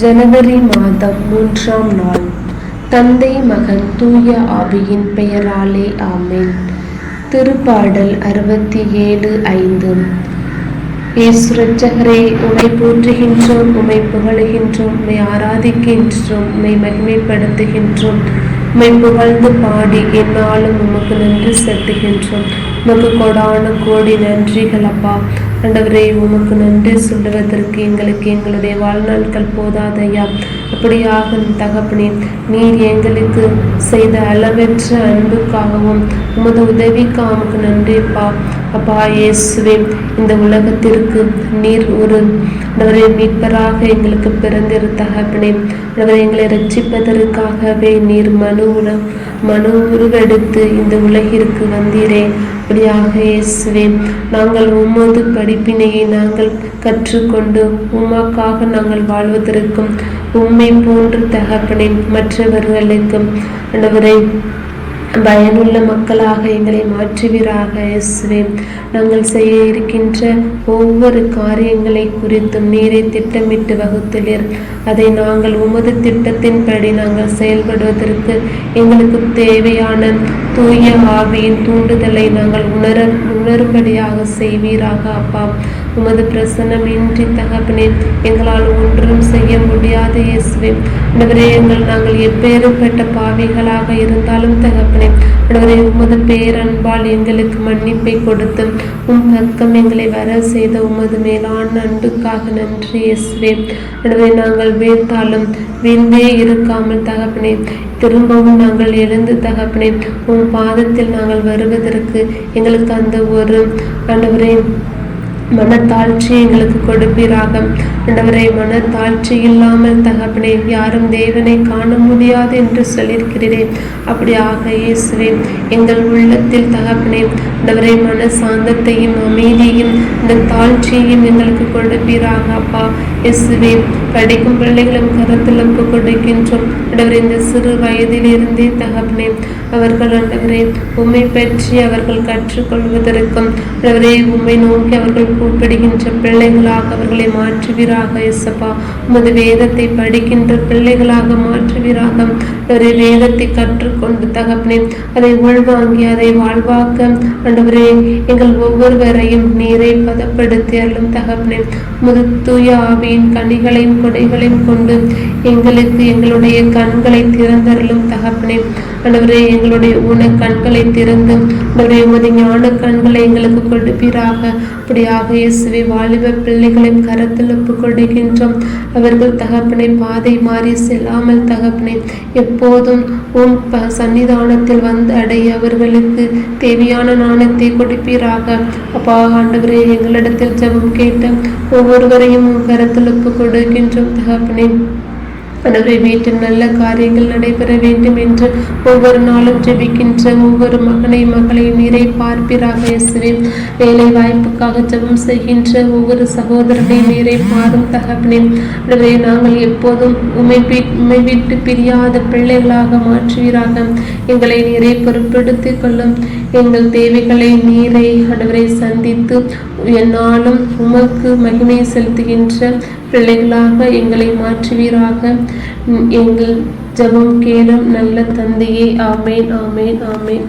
ஜனவரி மாதம் மூன்றாம் நாள். தந்தை மகன் தூய ஆவியின் பெயராலே ஆமேன். திருப்பாடல் அறுபத்தி ஏழு ஐந்து இயேசுரட்சகரே உமை போற்றுகின்றோம் உமை புகழுகின்றோம் உமை ஆராதிக்கின்றோம் உமை மகிமைப்படுத்துகின்றோம். உம்மை புகழ்ந்து பாடி என்னாலும் உமக்கு நன்றி செலுத்துகின்றோம். உமக்கு கொடான கோடி நன்றிகள் அப்பா. ஆண்டவரே உமக்கு நன்றி சொல்லுவதற்கு எங்களுக்கு எங்களுடைய வாழ்நாட்கள் போதாதையா? அப்படியாக தகப்பனே நீர் எங்களுக்கு செய்த அளவற்ற அன்புக்காகவும் உமது உதவிக்கு உமக்கு நன்றிப்பா. அப்பா இயேசுவே இந்த உலகத்திற்கு நீர் ஒரு ஆண்டவரே மீட்பராக எங்களுக்கு பிறந்திரு தகப்பனே ஆண்டவரே எங்களை ரட்சிப்பதற்காகவே நீர் மனு உல மனு உருவெடுத்து இந்த உலகிற்கு வந்தீரே. அப்படியாக இயேசுவே நாங்கள் உமது படிப்பினையை நாங்கள் கற்றுக்கொண்டு உமாக்காக நாங்கள் வாழ்வதற்கும் உண்மை போன்று தகப்பனே மற்றவர்களுக்கும். ஆண்டவரை பயனுள்ள மக்களாக எங்களை மாற்றுவீராக இயேசுவே. நாங்கள் செய்ய இருக்கின்ற ஒவ்வொரு காரியங்களை குறித்தும் நீரை திட்டமிட்டு வகுத்துள்ளீர். அதை நாங்கள் உமது திட்டத்தின்படி நாங்கள் செயல்படுவதற்கு எங்களுக்கு தேவையான தூய ஆவியின் தூண்டுதலை நாங்கள் உணர உணரும்படியாக செய்வீராக அப்பா. உமது பிரசன்னமின்றி தகப்பனே எங்களால் ஒன்றும் செய்ய முடியாது இயேசுவே. ஆண்டவரே எங்கள் நாங்கள் எப்பேறுபட்ட பாவிகளாக இருந்தாலும் தகப்பனே ஆண்டவரே உமது பேரன்பால் எங்களுக்கு மன்னிப்பை கொடுத்து உம் பக்கம் எங்களை வர செய்த உமது மேலான அன்புக்காக நன்றி இயேசுவே. ஆண்டவரே நாங்கள் வீழ்த்தாலும் வீழ்ந்தே இருக்காமல் தகப்பனே திரும்பவும் நாங்கள் எழுந்து தகப்பனே உம் பாதத்தில் நாங்கள் வருவதற்கு எங்களுக்கு அந்த ஒரு ஆண்டவரே மனத்தாழ்ச்சி எங்களுக்கு கொடுப்பீராக. ஆண்டவரே மனத்தாழ்ச்சி இல்லாமல் தகப்பனே யாரும் தேவனை காண முடியாது என்று சொல்லியிருக்கிறேன் அப்படியாக இயேசுவே எங்கள் உள்ளத்தில் தகப்பனே ஆண்டவரே மன சாந்தத்தையும் அமைதியையும் இந்த தாழ்ச்சியையும் எங்களுக்கு கொடுப்பீராக அப்பா. இயேசுவே படிக்கும் பிள்ளைகளும் கருத்தில் ஒப்பு கொடுக்கின்றோம். ஆண்டவரே இந்த சிறு வயதிலிருந்தே தகப்பனே அவர்கள் ஆண்டவரே உண்மை பற்றி அவர்கள் கற்றுக்கொள்வதற்கும் ஆண்டவரே உண்மை நோக்கி அவர்கள் கூப்பிடுகின்ற பிள்ளைகளாக அவர்களை மாற்றுவீராக இசப்பா உமது வேதத்தை படிக்கின்ற பிள்ளைகளாக மாற்றுவீராக ஒரு வேதத்தை கற்றுக்கொண்டு தகப்பனே அதை உள்வாங்கி அதை வாழ்வாக்க. ஆண்டவரே எங்கள் ஒவ்வொருவரையும் நீரை பதப்படுத்தி அருளும் தகப்பனே. முது தூய ஆவியின் கனிகளையும் கொடைகளையும் கொண்டு எங்களுக்கு எங்களுடைய கண்களை திறந்தருளும் தகப்பனே. ஆண்டவரே எங்களுடைய உண கண்களை திறந்து ஆண்டவரே உமது ஞான கண்களை எங்களுக்கு கொடுப்பீராக. அப்படியாக இயேசுவை வாலிப பிள்ளைகளின் கரத்தில் ஒப்பு கொடுக்கின்றோம் அவர்கள் தகப்பனை பாதை மாறி செல்லாமல் தகப்பனை எப்போதும் உன் ப சன்னிதானத்தில் வந்து அடைய அவர்களுக்கு தேவையான நாணத்தை கொடுப்பீராக. அப்பா ஆண்டவரே எங்களிடத்தில் ஜபம் கேட்ட ஒவ்வொருவரையும் உன் கரத்தில் கொடுக்கின்றோம் தகப்பனே. கடவுளை வீட்டில் நல்ல காரியங்கள் நடைபெற வேண்டும் என்று ஒவ்வொரு நாளும் ஜெபிக்கின்ற ஒவ்வொரு மகனை மகளை நீரை பார்ப்பீராக இயேசுவே. வேலை வாய்ப்புக்காக ஜெபம் செய்கின்ற ஒவ்வொரு சகோதரனை நீரை பாரும் தகப்பனே. ஆண்டவரே நாங்கள் எப்போதும் உமை உமை விட்டு பிரியாத பிள்ளைகளாக மாற்றுவீராக. எங்களை நீரை பொருட்படுத்திக் கொள்ளும். எங்கள் தேவைகளை நீரை ஆண்டவரை சந்தித்து என்னாலும் உமக்கு மகிமை செலுத்துகின்ற பிள்ளைகளாக எங்களை மாற்றுவீராக. எங்கள் ஜெபம் கேளும் நல்ல தந்தையே. ஆமேன் ஆமேன் ஆமேன்.